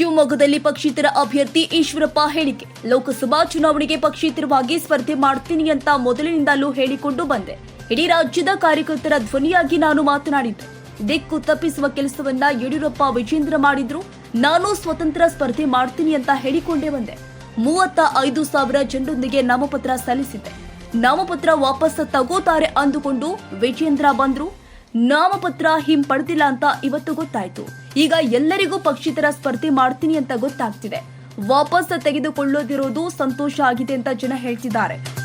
ಶಿವಮೊಗ್ಗದಲ್ಲಿ ಪಕ್ಷೇತರ ಅಭ್ಯರ್ಥಿ ಈಶ್ವರಪ್ಪ ಹೇಳಿಕೆ. ಲೋಕಸಭಾ ಚುನಾವಣೆಗೆ ಪಕ್ಷೇತರವಾಗಿ ಸ್ಪರ್ಧೆ ಮಾಡ್ತೀನಿ ಅಂತ ಮೊದಲಿನಿಂದಲೂ ಹೇಳಿಕೊಂಡು ಬಂದೆ. ಇಡೀ ರಾಜ್ಯದ ಕಾರ್ಯಕರ್ತರ ಧ್ವನಿಯಾಗಿ ನಾನು ಮಾತನಾಡಿದ್ದೆ. ದಿಕ್ಕು ತಪ್ಪಿಸುವ ಕೆಲಸವನ್ನ ಯಡಿಯೂರಪ್ಪ ವಿಜೇಂದ್ರ ಮಾಡಿದ್ರು. ನಾನು ಸ್ವತಂತ್ರ ಸ್ಪರ್ಧೆ ಮಾಡ್ತೀನಿ ಅಂತ ಹೇಳಿಕೊಂಡೇ ಬಂದೆ. ಮೂವತ್ತ ಐದು ಸಾವಿರ ಜನರೊಂದಿಗೆ ನಾಮಪತ್ರ ಸಲ್ಲಿಸಿದ್ದೆ. ನಾಮಪತ್ರ ವಾಪಸ್ ತಗೋತಾರೆ ಅಂದುಕೊಂಡು ವಿಜೇಂದ್ರ ಬಂದ್ರು. ನಾಮಪತ್ರ ಹಿಂಪಡೆದಿಲ್ಲ ಅಂತ ಇವತ್ತು ಗೊತ್ತಾಯ್ತು. ಈಗ ಎಲ್ಲರಿಗೂ ಪಕ್ಷಿತರ ಸ್ಪರ್ಧೆ ಮಾಡ್ತೀನಿ ಅಂತ ಗೊತ್ತಾಗ್ತಿದೆ. ವಾಪಸ್ ತೆಗೆದುಕೊಳ್ಳೋದಿರೋದು ಸಂತೋಷ ಆಗಿದೆ ಅಂತ ಜನ ಹೇಳ್ತಿದ್ದಾರೆ.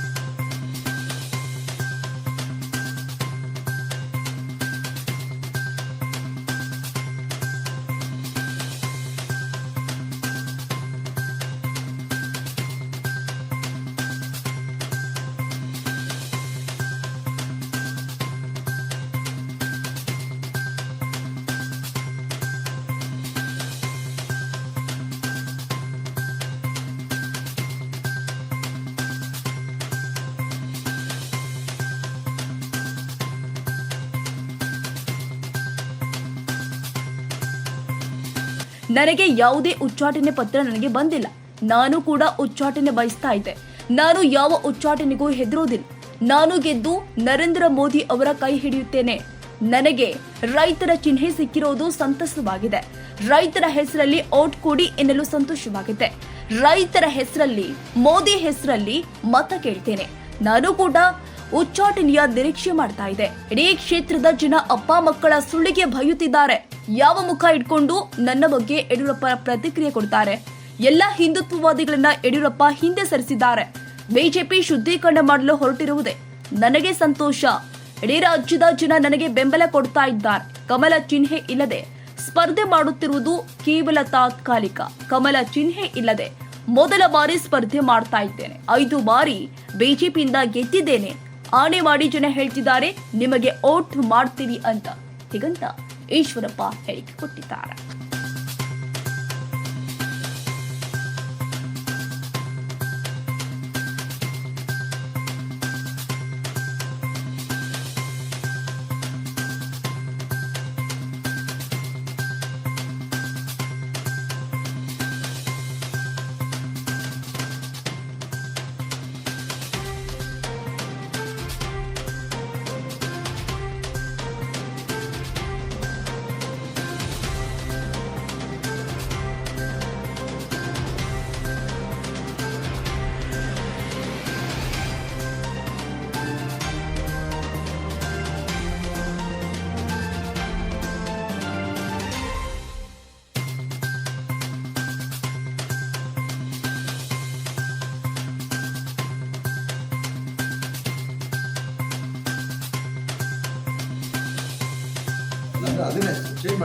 ನನಗೆ ಯಾವುದೇ ಉಚ್ಚಾಟನೆ ಪತ್ರ ನನಗೆ ಬಂದಿಲ್ಲ. ನಾನು ಕೂಡ ಉಚ್ಚಾಟನೆ ಬಯಸ್ತಾ ಇದ್ದೆ. ನಾನು ಯಾವ ಉಚ್ಚಾಟನೆಗೂ ಹೆದರೋದಿಲ್ಲ. ನಾನು ಗೆದ್ದು ನರೇಂದ್ರ ಮೋದಿ ಅವರ ಕೈ ಹಿಡಿಯುತ್ತೇನೆ. ನನಗೆ ರೈತರ ಚಿಹ್ನೆ ಸಿಕ್ಕಿರೋದು ಸಂತಸವಾಗಿದೆ. ರೈತರ ಹೆಸರಲ್ಲಿ ಓಟ್ ಕೊಡಿ ಎನ್ನಲು ಸಂತೋಷವಾಗಿದೆ ರೈತರ ಹೆಸರಲ್ಲಿ, ಮೋದಿ ಹೆಸರಲ್ಲಿ ಮತ ಕೇಳ್ತೇನೆ. ನಾನು ಕೂಡ ಉಚ್ಚಾಟನೆಯ ನಿರೀಕ್ಷೆ ಮಾಡ್ತಾ ಇದೆ ಇಡೀ ಕ್ಷೇತ್ರದ ಜನ ಅಪ್ಪ ಮಕ್ಕಳ ಸುಳ್ಳಿಗೆ ಭಯುತ್ತಿದ್ದಾರೆ ಯಾವ ಮುಖ ಇಟ್ಕೊಂಡು ನನ್ನ ಬಗ್ಗೆ ಯಡಿಯೂರಪ್ಪ ಪ್ರತಿಕ್ರಿಯೆ ಕೊಡ್ತಾರೆ? ಎಲ್ಲ ಹಿಂದುತ್ವವಾದಿಗಳನ್ನ ಯಡಿಯೂರಪ್ಪ ಹಿಂದೆ ಸರಿಸಿದ್ದಾರೆ. ಬಿಜೆಪಿ ಶುದ್ಧೀಕರಣ ಮಾಡಲು ಹೊರಟಿರುವುದೇ ನನಗೆ ಸಂತೋಷ. ಇಡೀ ರಾಜ್ಯದ ಜನ ನನಗೆ ಬೆಂಬಲ ಕೊಡ್ತಾ ಇದ್ದಾರೆ. ಕಮಲ ಚಿಹ್ನೆ ಇಲ್ಲದೆ ಸ್ಪರ್ಧೆ ಮಾಡುತ್ತಿರುವುದು ಕೇವಲ ತಾತ್ಕಾಲಿಕ. ಕಮಲ ಚಿಹ್ನೆ ಇಲ್ಲದೆ ಮೊದಲ ಬಾರಿ ಸ್ಪರ್ಧೆ ಮಾಡ್ತಾ ಇದ್ದೇನೆ. ಐದು ಬಾರಿ ಬಿಜೆಪಿಯಿಂದ ಗೆದ್ದಿದ್ದೇನೆ. ಆಣೆ ಮಾಡಿ ಜನ ಹೇಳ್ತಿದ್ದಾರೆ, ನಿಮಗೆ ಓಟ್ ಮಾಡ್ತೀವಿ ಅಂತ. ಹೀಗಂತ ಈಶ್ವರಪ್ಪ ಹೇಳಿಕೆ ಕೊಟ್ಟಿದ್ದಾರೆ. ನಂದು ಅದನ್ನೇ ಚೇಂಜ್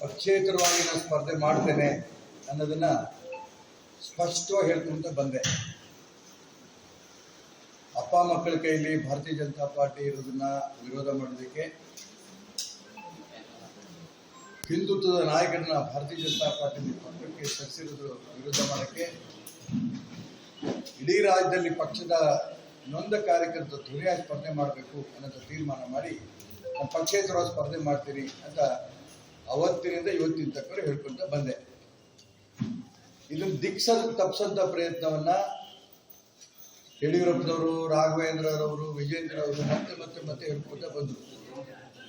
ಪಕ್ಷೇತರವಾಗಿ ನಾನು ಸ್ಪರ್ಧೆ ಮಾಡ್ತೇನೆ ಅನ್ನೋದನ್ನ ಸ್ಪಷ್ಟವಾಗಿ ಹೇಳ್ಕೊಂತ ಬಂದೆ. ಅಪ್ಪ ಮಕ್ಕಳ ಕೈಲಿ ಭಾರತೀಯ ಜನತಾ ಪಾರ್ಟಿ ಇರೋದನ್ನ ವಿರೋಧ ಮಾಡೋದಕ್ಕೆ ಹಿಂದುತ್ವದ ನಾಯಕರನ್ನ ಭಾರತೀಯ ಜನತಾ ಪಾರ್ಟಿ ಪಕ್ಷಕ್ಕೆ ಸರಿಸಿರೋದು ವಿರೋಧ ಮಾಡಕ್ಕೆ ಇಡೀ ರಾಜ್ಯದಲ್ಲಿ ಪಕ್ಷದ ನೊಂದ ಕಾರ್ಯಕರ್ತ ಧ್ವನಿಯಾಗಿ ಸ್ಪರ್ಧೆ ಮಾಡಬೇಕು ಅನ್ನೋ ತೀರ್ಮಾನ ಮಾಡಿ ನಾನು ಪಕ್ಷೇತರವಾಗಿ ಸ್ಪರ್ಧೆ ಮಾಡ್ತೀರಿ ಅಂತ ಅವತ್ತಿನಿಂದ ಇವತ್ತಿನ ತಕ್ಕ ಹೇಳ್ಕೊಂತ ಬಂದೆ. ಇದನ್ನು ದಿಕ್ಸದ ತಪ್ಪಿಸಂತ ಪ್ರಯತ್ನವನ್ನ ಯಡಿಯೂರಪ್ಪನವರು, ರಾಘವೇಂದ್ರರವರು ವಿಜೇಂದ್ರ ಅವರು ಮತ್ತೆ ಮತ್ತೆ ಮತ್ತೆ ಹೇಳ್ಕೊಳ್ತಾ ಬಂದರು.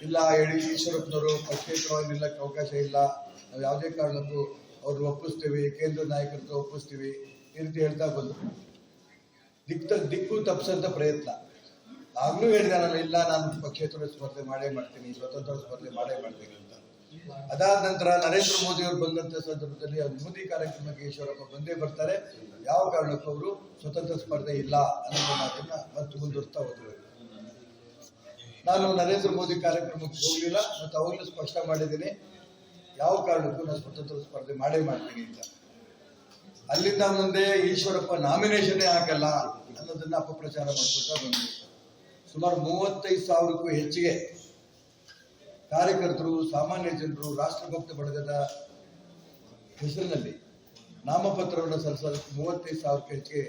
ಇಲ್ಲ, ಹೇಳಿ ಈಶ್ವರಪ್ಪನವರು ಪಕ್ಷೇತರವಾಗಿ ನಿಲ್ಲಕ್ಕೆ ಅವಕಾಶ ಇಲ್ಲ. ನಾವು ಯಾವುದೇ ಕಾರಣಕ್ಕೂ ಅವ್ರನ್ನ ಒಪ್ಪಿಸ್ತೀವಿ, ಕೇಂದ್ರ ನಾಯಕರನ್ನ ಒಪ್ಪಿಸ್ತೀವಿ, ಈ ರೀತಿ ಹೇಳ್ತಾ ಬಂದರು. ದಿಕ್ತ, ದಿಕ್ಕು ತಪ್ಪಿಸಂತ ಪ್ರಯತ್ನ. ಆಗ್ಲೂ ಹೇಳಿದೆ ಇಲ್ಲ, ನಾನು ಪಕ್ಷೇತರ ಸ್ಪರ್ಧೆ ಮಾಡೇ ಮಾಡ್ತೀನಿ, ಸ್ವತಂತ್ರ ಸ್ಪರ್ಧೆ ಮಾಡೇ ಮಾಡ್ತೀನಿ ಅಂತ. ಅದಾದ ನಂತರ ನರೇಂದ್ರ ಮೋದಿ ಅವರು ಬಂದಂತ ಸಂದರ್ಭದಲ್ಲಿ ಮೋದಿ ಕಾರ್ಯಕ್ರಮಕ್ಕೆ ಈಶ್ವರಪ್ಪ ಬಂದೇ ಬರ್ತಾರೆ. ಯಾವ ಕಾರಣಕ್ಕೂ ಅವರು ಸ್ವತಂತ್ರ ಸ್ಪರ್ಧೆ ಇಲ್ಲ ಅನ್ನೋ ಮಾತನ್ನ ಮತ್ತೆ ಮುಂದುವರ್ತಾ ಹೋದ್ರು ನಾನು ನರೇಂದ್ರ ಮೋದಿ ಕಾರ್ಯಕ್ರಮಕ್ಕೆ ಹೋಗಲಿಲ್ಲ ಮತ್ತು ಅವಾಗಲೂ ಸ್ಪಷ್ಟ ಮಾಡಿದ್ದೀನಿ. ಯಾವ ಕಾರಣಕ್ಕೂ ನಾನು ಸ್ವತಂತ್ರ ಸ್ಪರ್ಧೆ ಮಾಡೇ ಮಾಡ್ತೀನಿ ಅಂತ. ಅಲ್ಲಿಂದ ಮುಂದೆ ಈಶ್ವರಪ್ಪ ನಾಮಿನೇಷನ್ನೇ ಹಾಕಲ್ಲ ಅನ್ನೋದನ್ನ ಅಪಪ್ರಚಾರ ಮಾಡ್ಕೊತಾ ಬಂದ್ರು ಸುಮಾರು ಮೂವತ್ತೈದು ಸಾವಿರಕ್ಕೂ ಹೆಚ್ಚಿಗೆ ಕಾರ್ಯಕರ್ತರು, ಸಾಮಾನ್ಯ ಜನರು, ರಾಷ್ಟ್ರಭಕ್ತ ಬಳಗದ ಹೆಸರಿನಲ್ಲಿ ನಾಮಪತ್ರವನ್ನು ಸಲ್ಲಿಸಲು ಮೂವತ್ತೈದು ಸಾವಿರಕ್ಕೂ ಹೆಚ್ಚಿಗೆ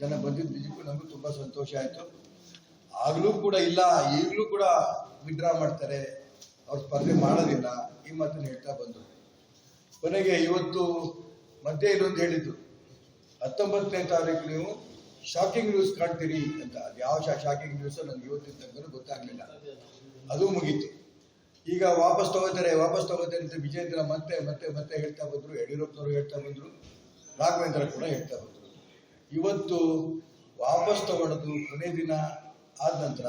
ಜನ ಬಂದಿದ್ದು ನಿಜಕ್ಕೂ ನಮಗೂ ತುಂಬಾ ಸಂತೋಷ ಆಯಿತು. ಆಗಲೂ ಕೂಡ ಇಲ್ಲ, ಈಗಲೂ ಕೂಡ ವಿಡ್ರಾ ಮಾಡ್ತಾರೆ. ಅವ್ರು ಸ್ಪರ್ಧೆ ಮಾಡೋದಿಲ್ಲ, ಈ ಮಾತನ್ನು ಹೇಳ್ತಾ ಬಂದರು. ಕೊನೆಗೆ ಇವತ್ತು ಮಧ್ಯೆ ಇನ್ನೊಂದು ಹೇಳಿದ್ರು ಹತ್ತೊಂಬತ್ತನೇ ತಾರೀಕು ನೀವು ಶಾಕಿಂಗ್ ನ್ಯೂಸ್ ಕಾಣ್ತೀರಿ ಅಂತ. ಅದು ಯಾವ ಶಾಕಿಂಗ್ ನ್ಯೂಸ್ ನನಗೆ ಇವತ್ತಿನ ತನಕ ಗೊತ್ತಾಗ್ಲಿಲ್ಲ. ಅದು ಮುಗೀತು. ಈಗ ವಾಪಸ್ ತಗೋತಾರೆ ವಾಪಸ್ ತಗೋತಾರೆ ಅಂತ ವಿಜೇಂದ್ರ ಮತ್ತೆ ಮತ್ತೆ ಮತ್ತೆ ಹೇಳ್ತಾ ಬಂದ್ರು, ಯಡಿಯೂರಪ್ಪನವರು ಹೇಳ್ತಾ ಬಂದ್ರು, ರಾಘವೇಂದ್ರ ಕೂಡ ಹೇಳ್ತಾ ಬಂದ್ರು. ಇವತ್ತು ವಾಪಸ್ ತಗೊಳ್ಳೋದು ಕೊನೆ ದಿನ ಆದ ನಂತರ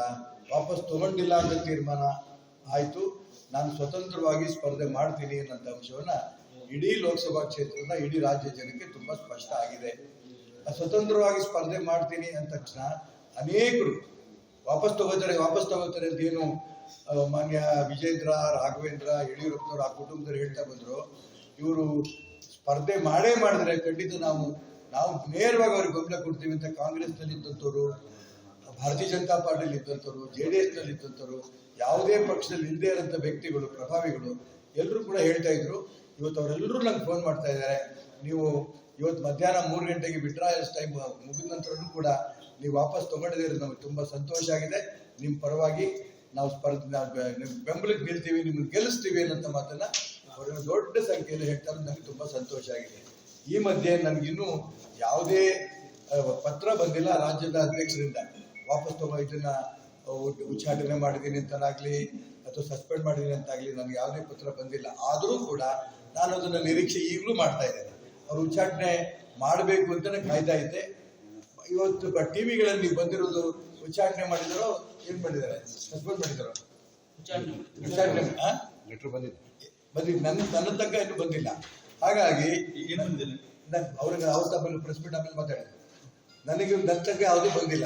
ವಾಪಸ್ ತಗೊಂಡಿಲ್ಲ ಅಂತ ತೀರ್ಮಾನ ಆಯ್ತು. ನಾನು ಸ್ವತಂತ್ರವಾಗಿ ಸ್ಪರ್ಧೆ ಮಾಡ್ತೀನಿ ಅನ್ನೋಂಥ ಅಂಶವನ್ನ ಇಡೀ ಲೋಕಸಭಾ ಕ್ಷೇತ್ರದ ಇಡೀ ರಾಜ್ಯ ಜನಕ್ಕೆ ತುಂಬಾ ಸ್ಪಷ್ಟ ಆಗಿದೆ. ಸ್ವತಂತ್ರವಾಗಿ ಸ್ಪರ್ಧೆ ಮಾಡ್ತೀನಿ ಅಂದ ತಕ್ಷಣ ಅನೇಕರು ವಾಪಸ್ ತಗೋತಾರೆ ವಾಪಸ್ ತಗೋತಾರೆ ಅಂತ ಏನು ಮಾನ್ಯ ವಿಜೇಂದ್ರ, ರಾಘವೇಂದ್ರ, ಯಡಿಯೂರಪ್ಪನವರು ಆ ಕುಟುಂಬದವ್ರು ಹೇಳ್ತಾ ಬಂದ್ರು, ಇವರು ಸ್ಪರ್ಧೆ ಮಾಡೇ ಮಾಡಿದ್ರೆ ಖಂಡಿತ ನಾವು ನಾವು ನೇರವಾಗಿ ಅವ್ರಿಗೆ ಬೆಂಬಲ ಕೊಡ್ತೀವಿ ಅಂತ ಕಾಂಗ್ರೆಸ್ನಲ್ಲಿ ಇದ್ದಂಥವ್ರು ಭಾರತೀಯ ಜನತಾ ಪಾರ್ಟಿಯಲ್ಲಿ ಇದ್ದಂಥವ್ರು, ಜೆ ಡಿ ಎಸ್ನಲ್ಲಿ ಇದ್ದಂಥವ್ರು, ಯಾವುದೇ ಪಕ್ಷದಲ್ಲಿ ಇಲ್ಲದೇ ಇರೋಂಥ ವ್ಯಕ್ತಿಗಳು, ಪ್ರಭಾವಿಗಳು, ಎಲ್ಲರೂ ಕೂಡ ಹೇಳ್ತಾ ಇದ್ರು, ಇವತ್ತು ಅವರೆಲ್ಲರೂ ನಂಗೆ ಫೋನ್ ಮಾಡ್ತಾ ಇದ್ದಾರೆ. ನೀವು ಇವತ್ತು ಮಧ್ಯಾಹ್ನ ಮೂರು ಗಂಟೆಗೆ ವಿಡ್ರಾಯಲ್ಸ್ ಟೈಮ್ ಮುಗಿದ ನಂತರನೂ ಕೂಡ ನೀವು ವಾಪಸ್ ತಗೊಂಡಿದ್ದೀರಿ ನಮಗೆ ತುಂಬ ಸಂತೋಷ ಆಗಿದೆ. ನಿಮ್ಮ ಪರವಾಗಿ ನಾವು ಸ್ಪರ್ಧೆ, ನಾವು ಬೆ- ನಿಮ್ ಬೆಂಬಲಕ್ಕೆ ನಿಲ್ತೀವಿ ನಿಮ್ಗೆ ಗೆಲ್ಲಿಸ್ತೀವಿ ಅನ್ನೋಂಥ ಮಾತನ್ನ ಅವರು ದೊಡ್ಡ ಸಂಖ್ಯೆಯಲ್ಲಿ ಹೇಳ್ತಾರೆ ನನಗೆ ತುಂಬ ಸಂತೋಷ ಆಗಿದೆ. ಈ ಮಧ್ಯೆ ನನಗಿನ್ನೂ ಯಾವುದೇ ಪತ್ರ ಬಂದಿಲ್ಲ ರಾಜ್ಯದ ಅಧ್ಯಕ್ಷರಿಂದ. ವಾಪಸ್ ತಗೋ ಇದನ್ನ ಉಚ್ಚಾಟನೆ ಮಾಡಿದ್ದೀನಿ ಅಂತಾಗ್ಲಿ ಅಥವಾ ಸಸ್ಪೆಂಡ್ ಮಾಡಿದ್ದೀನಿ ಅಂತಾಗ್ಲಿ ನನಗೆ ಯಾವುದೇ ಪತ್ರ ಬಂದಿಲ್ಲ. ಆದರೂ ಕೂಡ ನಾನು ಅದನ್ನ ನಿರೀಕ್ಷೆ ಈಗಲೂ ಮಾಡ್ತಾ ಇದ್ದೇನೆ. ಅವ್ರು ಉಚ್ಚಾಟನೆ ಮಾಡಬೇಕು ಅಂತಾನೆ ಕಾಯ್ತಾ ಇದ್ದೆ. ಇವತ್ತು ಟಿ ವಿಗಳಲ್ಲಿ ನೀವು ಬಂದಿರೋದು ಉಚ್ಚಾಟನೆ ಮಾಡಿದಾರೋ ಏನ್ ಮಾಡಿದ್ದಾರೆ ಸಸ್ಪೆಂಡ್ ಮಾಡಿದಾರೋ? ಉಚ್ಚಾಟನೆ? ಲೆಟರ್ ಬಂದಿದೆ ಬಂದಿದ್ದು ನನ್ನ ನನ್ನ ತನಕ ಇನ್ನೂ ಬಂದಿಲ್ಲ. ಹಾಗಾಗಿ ಅವ್ರಿಗೆ ಅವ್ರ ತಮ್ಮ ಪ್ರೆಸ್ ಮೀಟ್ ಆಮೇಲೆ ಮಾತಾಡಿದ್ರು. ನನಗೆ ನನ್ನ ತನಕ ಯಾವುದೂ ಬಂದಿಲ್ಲ.